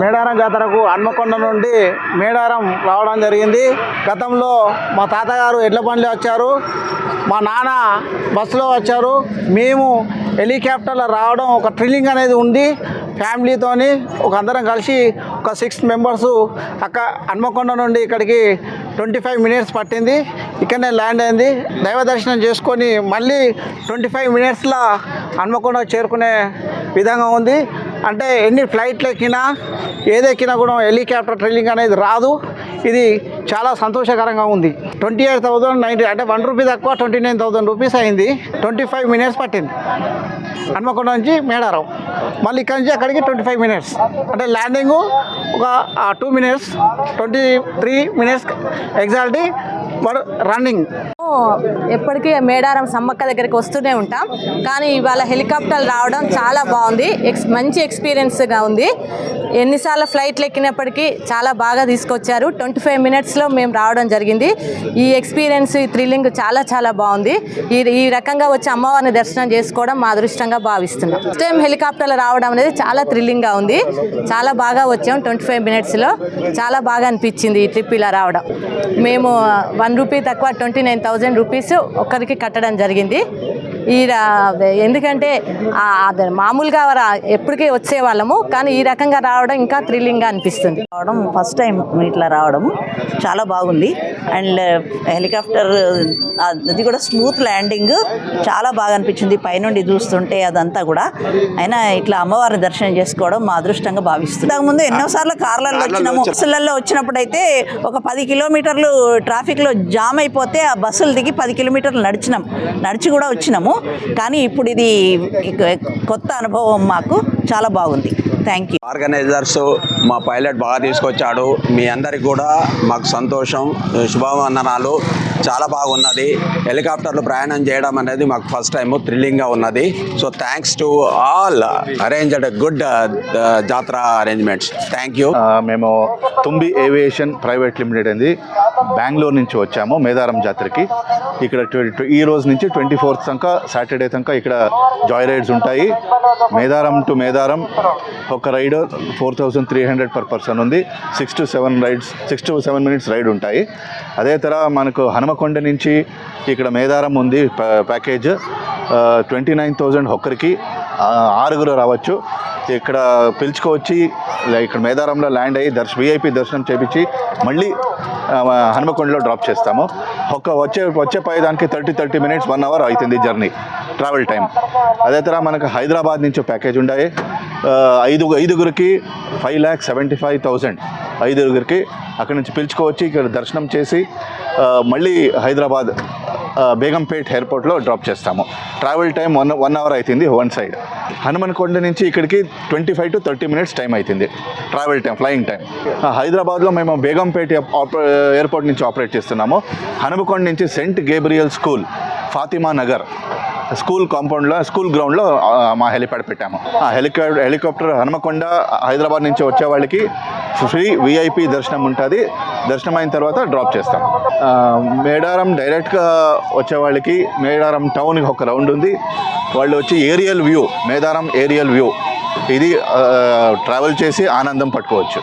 మేడారం జాతరకు హన్మకొండ నుండి మేడారం రావడం జరిగింది. గతంలో మా తాతగారు ఎడ్ల బండ్లు వచ్చారు. మా నాన్న బస్సులో వచ్చారు. మేము హెలికాప్టర్లో రావడం ఒక థ్రిల్లింగ్ అనేది ఉంది. ఫ్యామిలీతోని ఒక అందరం కలిసి ఒక సిక్స్ మెంబర్స్ అక్క హన్మకొండ నుండి ఇక్కడికి ట్వంటీ ఫైవ్ మినిట్స్ పట్టింది. ఇక్కడనే ల్యాండ్ అయింది. దైవ దర్శనం చేసుకొని మళ్ళీ ట్వంటీ ఫైవ్ మినిట్స్లో హన్మకొండ చేరుకునే విధంగా ఉంది. అంటే ఎన్ని ఫ్లైట్లు ఎక్కినా ఏదెక్కినా కూడా హెలికాప్టర్ ట్రైలింగ్ అనేది రాదు. ఇది చాలా సంతోషకరంగా ఉంది. ట్వంటీ ఎయిట్ థౌసండ్ నైన్టీ అంటే వన్ రూపీ తక్కువ ట్వంటీ నైన్ థౌసండ్ రూపీస్ అయింది. ట్వంటీ ఫైవ్ మినిట్స్ పట్టింది. హన్మకొండ నుంచి మేడారం. మళ్ళీ ఇక్కడ నుంచి అక్కడికి ట్వంటీ ఫైవ్ మినిట్స్ అంటే ల్యాండింగ్ ఒక two minutes twenty three minutes exactly running ఎప్పటికీ మేడారం సమ్మక్క దగ్గరికి వస్తూనే ఉంటాం. కానీ ఇవాళ హెలికాప్టర్ రావడం చాలా బాగుంది. ఎక్స్ మంచి ఎక్స్పీరియన్స్గా ఉంది. ఎన్నిసార్లు ఫ్లైట్లు ఎక్కినప్పటికీ చాలా బాగా తీసుకొచ్చారు. ట్వంటీ ఫైవ్ మినిట్స్లో మేము రావడం జరిగింది. ఈ ఎక్స్పీరియన్స్ ఈ థ్రిల్లింగ్ చాలా చాలా బాగుంది. ఈ ఈ రకంగా వచ్చి అమ్మవారిని దర్శనం చేసుకోవడం మా అదృష్టంగా భావిస్తున్నాం. ఫస్ట్ టైం హెలికాప్టర్లో రావడం అనేది చాలా థ్రిల్లింగ్గా ఉంది. చాలా బాగా వచ్చాం ట్వంటీ ఫైవ్ మినిట్స్లో. చాలా బాగా అనిపించింది ఈ ట్రిప్ ఇలా రావడం. మేము వన్ రూపీ తక్కువ ట్వంటీ నైన్ థౌజండ్ రూపీస్ ఒక్కరికి కట్టడం జరిగింది. ఈ రా- ఎందుకంటే మామూలుగా ఎప్పటికీ వచ్చేవాళ్ళము కానీ ఈ రకంగా రావడం ఇంకా థ్రిల్లింగ్గా అనిపిస్తుంది. రావడం ఫస్ట్ టైం ఇట్లా రావడం చాలా బాగుంది. అండ్ హెలికాప్టర్ అది కూడా స్మూత్ ల్యాండింగ్ చాలా బాగా అనిపించింది. పైనుండి చూస్తుంటే అదంతా కూడా. అయినా ఇట్లా అమ్మవారి దర్శనం చేసుకోవడం మా అదృష్టంగా భావిస్తుంది ముందు ఎన్నోసార్లు కార్లలో వచ్చినాము. బస్సులలో వచ్చినప్పుడు అయితే ఒక పది కిలోమీటర్లు ట్రాఫిక్లో జామ్ అయిపోతే ఆ బస్సులు దిగి పది కిలోమీటర్లు నడిచినాం. నడిచి కూడా వచ్చినాము. కానీ ఇప్పుడు ఇది కొత్త అనుభవం మాకు చాలా బాగుంది. థ్యాంక్ యూ ఆర్గనైజర్స్ మా పైలట్ బాగా తీసుకొచ్చాడు. మీ అందరికి కూడా మాకు సంతోషం శుభవందనాలు. చాలా బాగున్నది. హెలికాప్టర్లో ప్రయాణం చేయడం అనేది మాకు ఫస్ట్ టైం థ్రిల్లింగ్గా ఉన్నది. So thanks to all arranged good Jatara arrangements thank you మేము తుంబి ఏవియేషన్ ప్రైవేట్ లిమిటెడ్ అనేది బెంగళూరు నుంచి వచ్చాము మేదారం జాతరకి. ఇక్కడ ఈ రోజు నుంచి ట్వంటీ ఫోర్త్ దాకా సాటర్డే దాకా ఇక్కడ జాయ్ రైడ్స్ ఉంటాయి. మేదారం టు మేదారం ఒక ride four thousand three hundred per person ఉంది. Six to seven rides six to seven minutes ride ఉంటాయి. అదే తర మనకు హనుమకొండ నుంచి ఇక్కడ మేదారం ఉంది ప్యా- ప్యాకేజ్. ట్వంటీ నైన్ థౌజండ్ ఒక్కరికి ఆరుగురు రావచ్చు. ఇక్కడ పిలుచుకొచ్చి ఇక్కడ మేదారంలో ల్యాండ్ అయ్యి దర్శ విఐపి దర్శనం చేపించి మళ్ళీ హనుమకొండలో డ్రాప్ చేస్తాము. ఒక వచ్చే వచ్చే పైదానికి thirty thirty minutes one hour అవుతుంది జర్నీ ట్రావెల్ టైం అదే తర మనకు హైదరాబాద్ నుంచి ప్యాకేజ్ ఉండాయి. ఐదు ఐదుగురికి five lakh seventy five thousand ఐదుగురికి అక్కడి నుంచి పిలుచుకోవచ్చి ఇక్కడ దర్శనం చేసి మళ్ళీ హైదరాబాద్ బేగంపేట్ ఎయిర్పోర్ట్లో డ్రాప్ చేస్తాము. Travel time one one hour అవుతుంది వన్ సైడ్. హనుమన్కొండ నుంచి ఇక్కడికి twenty five to thirty minutes time అవుతుంది ట్రావెల్ టైం ఫ్లయింగ్ టైం. హైదరాబాద్లో మేము బేగంపేట్ ఎయిర్పోర్ట్ నుంచి ఆపరేట్ చేస్తున్నాము. హనుమకొండ నుంచి saint Gabriel school Fatima Nagar. School కాంపౌండ్లో స్కూల్ గ్రౌండ్లో మా హెలిప్యాడ్ పెట్టాము. ఆ హెలికా హెలికాప్టర్ హనుమకొండ హైదరాబాద్ నుంచి వచ్చే వాళ్ళకి ఫ్రీ విఐపి దర్శనం ఉంటుంది. దర్శనం అయిన తర్వాత డ్రాప్ చేస్తాం. మేడారం డైరెక్ట్గా వచ్చే వాళ్ళకి మేడారం టౌన్కి ఒక రౌండ్ ఉంది. వాళ్ళు వచ్చి aerial view Medaram aerial view. ఇది ట్రావెల్ చేసి ఆనందం పట్టుకోవచ్చు.